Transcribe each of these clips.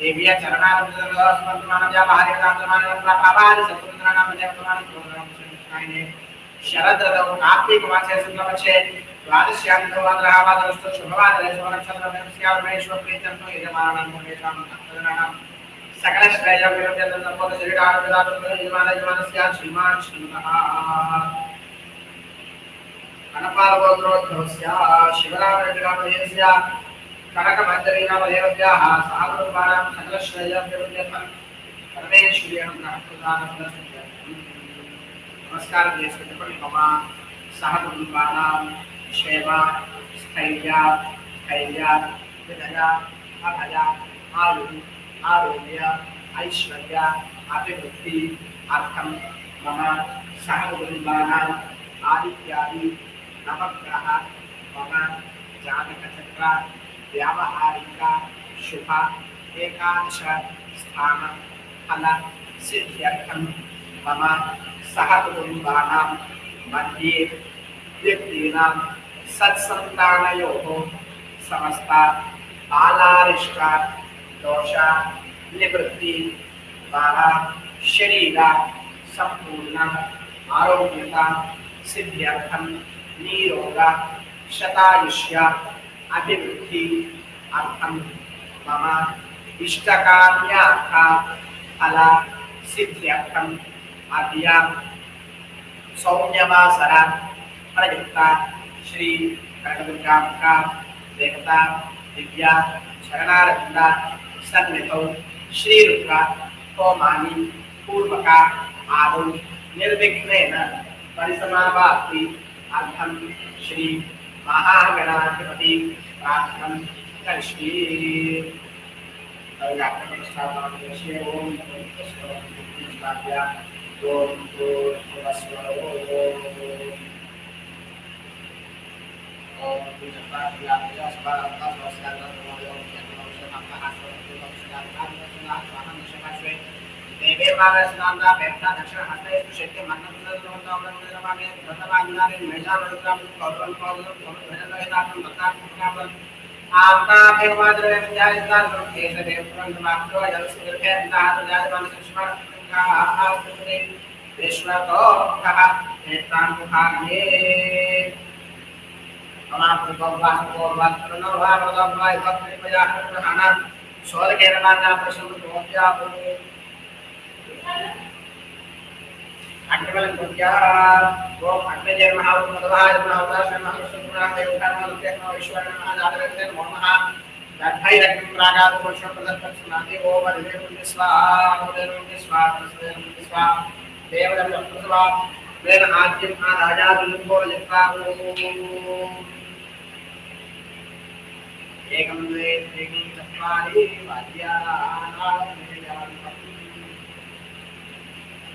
దేవ్య చరణారంభంలో స్మృతమానజ భార్యనాథమానంద ప్రభాది సత్యమంత్రనామజాయనే శరదృతౌ अनपारगोत्रोद्भवस्य शिवरामरेड्डिरामदेवस्य कनकमञ्जरीरामदेवस्याः साधुर्वाणां सकलश्रेयभिवृद्ध्यर्थं नमस्कार मम सह कुटुम्बानां क्षेम धैर्य अभया आयु आरोग्य ऐश्वर्य अभिवृद्धि अर्थं मम सह कुटुम्बानाम् आदित्यादि नवग्रह मम जातकचक्र व्यावहारिक शुभ एकादश स्थान, फल सिद्ध्यर्थं मम, सहकुटुम्बानां मध्ये व्यक्तीनां, सत्सन्तानयोः, समस्त, बालारिष्ट, दोष, निवृत्ति द्वारा शरीर, संपूर्ण, आरोग्यता सिद्ध्यर्थं निरोग, शतायुष्य అభివృద్ధి అర్థం మమ ఇష్టకార్యార్థ ఫల సిద్ధ్యర్థం అద్య సౌమ్యవాసర ప్రయుక్త శ్రీ కనకదుర్గాంబిక దేవత దివ్య శరణారవింద సన్నితౌ శ్రీరుద్ర హోమాని పూర్వక ఆదౌ నిర్విఘ్నేన పరిసమావాప్తి అర్థం శ్రీ महागणाधिपति प्रार्थनं करिष्ये ओम देवे मानसनांदा बेटा दक्षिण हस्ते सुशक्ति मन्नतुलनोतावलनमामे धनवान्नारे मेषावरुद्रम कौरवं कौरवं कौरवं भक्तात्मकावं आपका भगवाद्रे विद्यायतार केश देव पुरंद मात्रो जलसुर के अंधार जाय मन सुषमा का आस्ते विश्व को कहा नेत्रान मुखाग्ने अनाथ भगवान को भक्त न भाव भगवान भक्त प्रजा प्रधाना स्वर्ग के नाना प्रसन्न भोज्या अग्निबल कुत्या वो अग्निजय महाउद्भवाय महाउदास महासुराः देवतानां नमः ईश्वर नमः आदरते नमः दत्तै रत्न प्रागाद पुरुष प्रदत्त सुनाते ओ वरदे पुण्य स्वाहा वरदे पुण्य स्वाहा वरदे पुण्य स्वाहा देवदम प्रसवा वेद आद्यम आ राजा दुलंबो यथा एकं द्वे त्रीणि चत्वारि वाद्यानां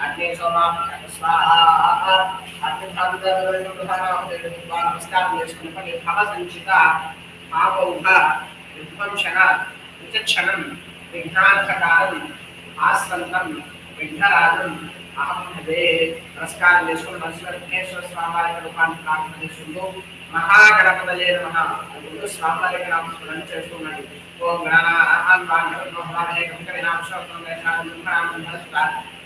అన్ని స్వాహ. అర్థం నమస్కారం చేసుకుని పని ఫల సంచిత ఆపౌహ విధ్వంసన విచక్షణం స్వామివారి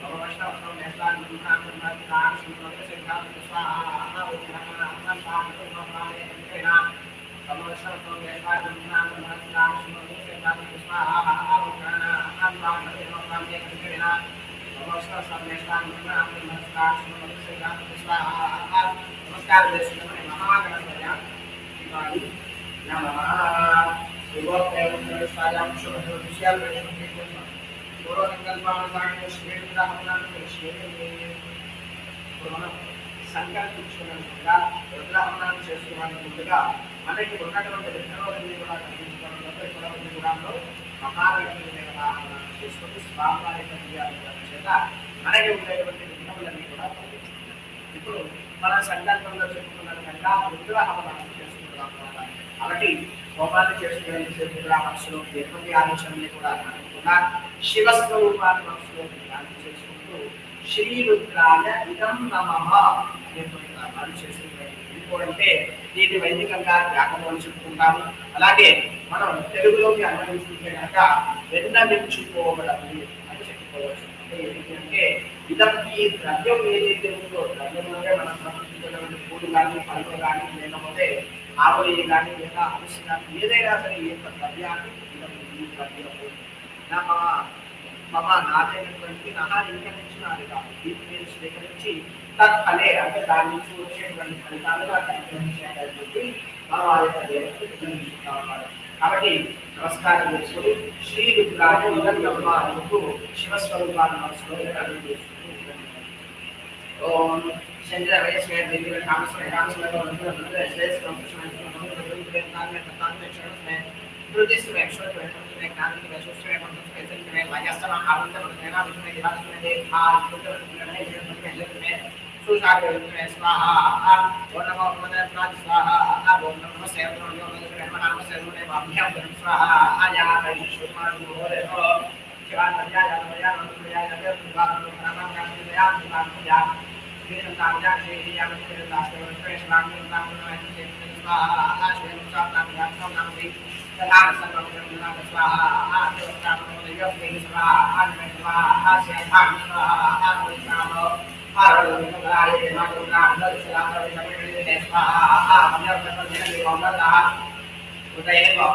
నమస్కారం. చేసుకుని మహాగణపయ నమ శుభోదయం విషయాలు ఇప్పుడు మనం సంకల్పించుకున్న ముందుగా రుద్రహరణాన్ని చేసుకున్నాను ముందుగా మనకి ఉన్నటువంటి రుద్రవల్లి కూడా కనిపించడంలో ఇప్పటివరకు కూడాలో మహాలక్ష్మి నిర్వహణ చేసుకుని స్వామివారి చేత మనకి ఉండేటువంటి రుద్రములన్నీ కూడా పంపించుకున్నాం ఇప్పుడు మన సంకల్పంలో చెప్పుకున్న విధంగా రుద్రహరణాన్ని చేసుకుంటున్నాం కాబట్టి హోమాన్ని చేసుకునేందుకు కూడా మనసులో ఎటువంటి ఆలోచనలు కూడా కనుక్కున్నా శివస్వరూపాన్ని మనసులో ధ్యానం చేసుకుంటూ శ్రీ రుద్రాయ ఇదం నమః అనేటువంటి నామాలు ఎందుకంటే దీన్ని వైదికంగా వ్యాకరణం అని చెప్పుకుంటాము. అలాగే మనం తెలుగులోకి అనుభవిస్తుంటే కనుక వెన్నమించుకోవడము అని చెప్పుకోవచ్చు. అంటే ఏంటంటే ఇదం ఈ ద్రవ్యం ఏదైతే ఉందో ద్రవ్యం అంటే మనం సమర్పించినటువంటి పూలు కానీ పళ్ళు కానీ లేకపోతే ఆరోగ్యం కానీ లేదా ఆలస్యం ఏదైనా సరే ఏ ద్రవ్యాన్ని ఈ ద్రవ్యము. మమ మమ నాదైనటువంటి నహాన్ని ఇంకరించినారు కాబట్టి నేను స్వీకరించి తత్ఫలే అంటే దాని నుంచి వచ్చేటువంటి ఫలితాలుగా సంక్రమించేటటువంటి మనం కాబట్టి నమస్కారం చేసుకుని శ్రీ విగ్రహాన్ని నిరంతరం శివస్వరూపాన్ని మనసులో అభివృద్ధి చేసుకుంటూ ओम चंद्रवे स्वे दिव्य काम स्वे काम स्वे और अंतर अंतर स्वे काम स्वे हम लोगों के कान में कान में क्षण में प्रदेश में एक्शन में में कान की वैशिष्ट में हम लोग कैसे में वाजस्तव आनंद बनना विष्णु देवा विष्णु देव आज उत्तर में है में सुसार में स्वाहा ओम नमो भगवते स्वाहा ओम नमो सेवनो नमो ब्रह्म नाम सेवनो ने वाभ्यम स्वाहा आया हरि शुभान मोरे ओ शिवान मज़ा मज़ा मज़ा मज़ा मज़ा मज़ा मज़ा मज़ा Bilang tao dyan, hinihiyaman sila ng last year friends. Marami yung bago na ngayon sila sa maaahas. Yan ang saan namin ang saan ang big. Kalahan sa pagkakas na nakas maaahas. Yung saan ang mga Diyos, may isa maaahas, may Jangan kau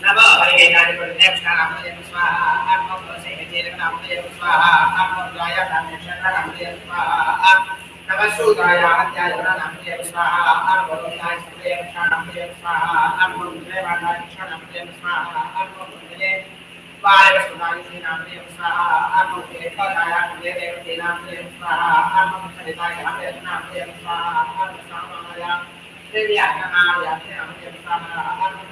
नमो हरिणादिपुरुषेक्षणामयं स्वाहा आत्मपुरुषेयजेरणामयं स्वाहा आत्मद्वाय नाम्यक्षणामयं स्वाहा नमसूदाय अध्यायणामयं स्वाहा आत्मरुद्धाय सुदेयक्षणामयं स्वाहा आत्मरुद्रेवाणाक्षणामयं स्वाहा आत्मरुद्रे वायुसुदायुषीनामयं स्वाहा आत्मदेवतायामदेवतीनामयं स्वाहा आत्मसलितायामयं स्वाहा आत्मसामाया दिव्यानामयं स्वाहा आत्म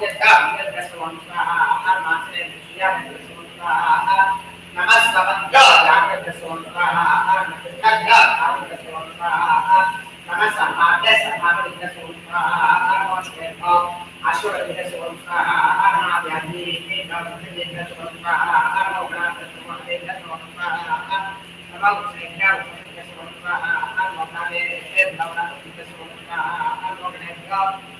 acercarmi, perché de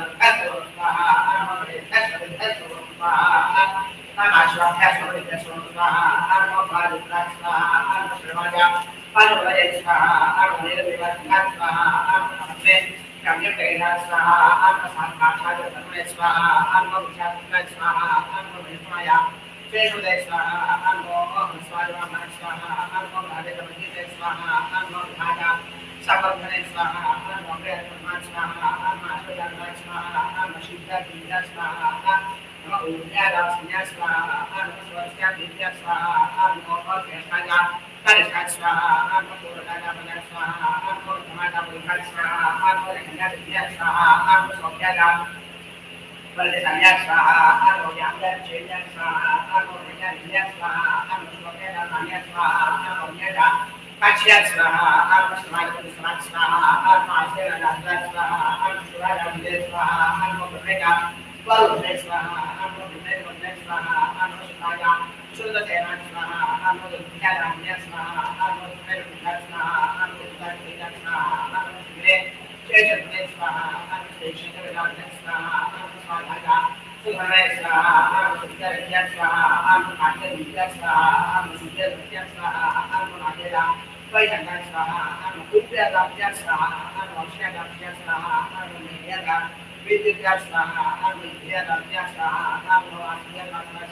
अश्वाभ्यास वरिष्ठ स्वाहा अर्म भारत स्वाहा अर्म श्रमाजा अर्म वरिष्ठ स्वाहा अर्म निर्विवाद स्वाहा अर्म में काम्य कैला स्वाहा अर्म संकाठा धर्म स्वाहा अर्म विचार स्वाहा अर्म विस्मया वेणुदय स्वाहा अर्म स्वाहा स्वाहा अर्म भारत वरिष्ठ स्वाहा अर्म भागा सर्वभने स्वाहा अर्म प्रयत्न स्वाहा अर्म अश्वधर्म स्वाहा अर्म सिद्ध स्वाहा पुण्य लक्ष्म्य स्वाहा स्वस्य विद्य स्वाहा मोक्षेष्टय कर्ष स्वाहा पूर्णगमन स्वाहा पूर्णमदपुरुष स्वाहा पूर्णज्ञ स्वाहा सौभ्यदा फलदाय स्वाहा रोजाङ्गचेय स्वाहा रोजज्ञ स्वाहा स्वभ्यदाय स्वाहा रोजदा पक्ष्य स्वाहा स्वाहा स्वाहा स्वाहा स्वाहा स्वाहा स्वाहा स्वाहा स्वाहा स्वाहा స్మహ అను ఇంద్రాయ శూలసేన స్మహ అను ఇంద్రాయ స్మహ అను ఇంద్ర స్మహ అను ఇంద్ర స్మహ అను ఇంద్రే చేతనే స్మహ అను చేతన విరాజ స్మహ అను స్మహ సుమరే స్మహ అను సుందరజ్ఞ స్మహ అను నాట్య స్మహ అను సుందరజ్ఞ స్మహ అను నాట్య వైదంగా స్వాహ అను కుర్యాదాభ్య స్వాహ అను అక్షయాదాభ్య స్వాహ అను మేయాద విద్యుద్యా స్వాహ అను విద్యాదాభ్య స్వాహ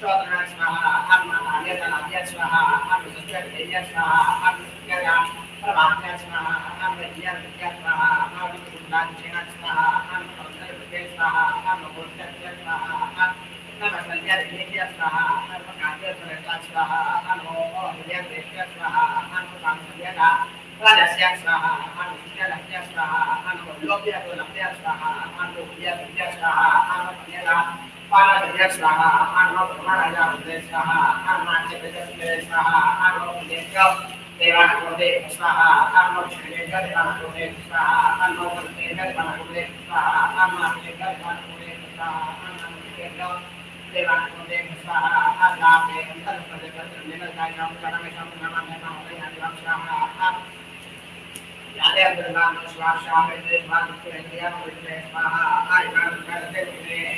శ్రోత్రణా స్వాహ అన్నదాన అభ్యాస్వాహ అన్న సత్యాస్వాహ అన్న సత్యాగా పరమాత్మ స్వాహ అన్న విద్యా విద్యా స్వాహ అన్న విద్యా స్వాహ అన్న సౌందర్య విద్యా స్వాహ అన్న గోష్ఠ స్వాహ అన్న సంధ్యా విద్యా స్వాహ అన్న కావ్య స్వాహ అన్న విద్యా విద్యా స్వాహ అన్న సంధ్యా రాజస్య స్వాహ అన్న విద్యా రాజ్య స్వాహ అన్న లోక్య కుల अपानप्रत्यक्षाः अपानोपमानजाप्रदेशाः अपानमाच्यप्रदेशाः अपानोपदेशं देवानुकृते स्वाहा अपानोपदेशं देवानुकृते स्वाहा अपानोपदेशं देवानुकृते स्वाहा अपानोपदेशं देवानुकृते स्वाहा अपानोपदेशं देवानुकृते स्वाहा अपानोपदेशं देवानुकृते स्वाहा अपानोपदेशं स्वाहा यादे अंतर्गाम स्वाहा शामिल देश भाग के लिए हम विजय स्वाहा आय नाम करते हुए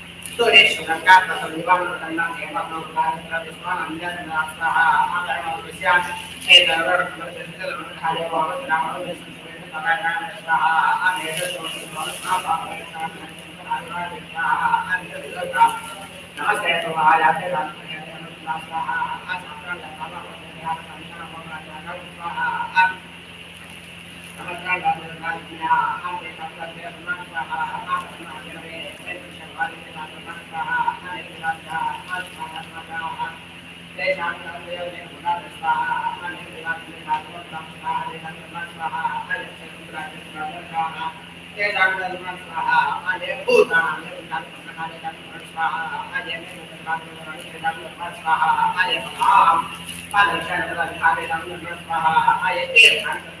नमस्ते स्वाहा आय आम पलचंद्र धारे रंग स्वाहा आय ते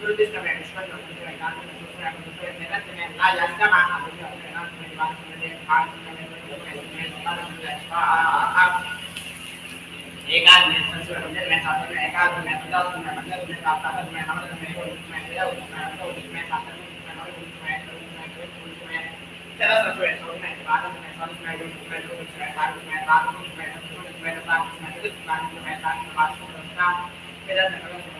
दुरुपयोग का मैनेजमेंट और दूसरे काम में दूसरे आप दूसरे मेहनत में आज आज का मांग आप लोग अपने नाम में बात कर रहे हैं आज का मैनेजमेंट और मैनेजमेंट आप एक आज मैं सबसे पहले मैं साथ में एक आज मैं बता दूँ मैं मतलब मैं साथ साथ मैं हमारे में मैं मेरा मैं तो मैं साथ में मैं हमारे में मैं तरह से है तो मैं बाद में मैं साथ में मैं तो मैं साथ में बाद में मैं तो मैं साथ में मैं तो मैं साथ में बात करता मेरा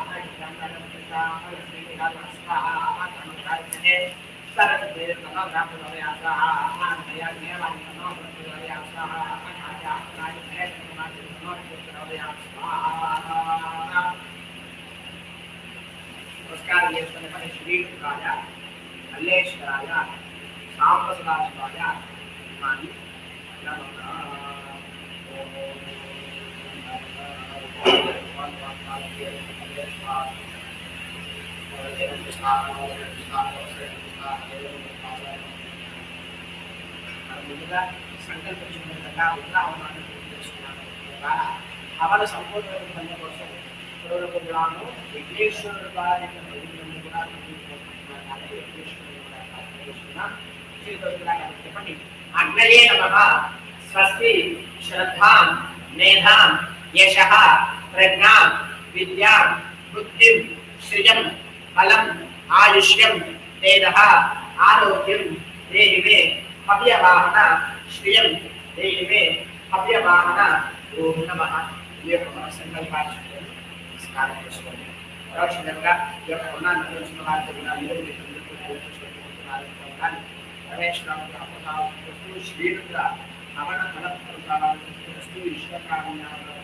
నమస్కారం చేసుకునే పని శ్రీకృష్ణాయ అల్లేశ్వరాయ సాంబసురాజురాయ అని నమ ముందుగా సంకల్ప జీవితంగా అవన సంపూర్ణ కోసం పూర్వకులను విఘ్నేశ్వరుడు ద్వారా కూడా చెప్పండి అన్నయే నమ. స్వస్తి శ్రద్ధాం మేధాం यशः प्रज्ञा, विद्या, बुद्धि सृजन बलम आयुष्यम तेज आरोग्यम देवे अव्यवाहन श्रियम देवे अव्यवाहन, ओम नमः। ये हमारा संकल्प आज नमस्कार और श्रीलंका जो कोना नरेंद्र समाज के बिना मेरे मित्र को रमेश राम का पता श्रीलंका हमारा फल प्रसाद वस्तु ईश्वर का नाम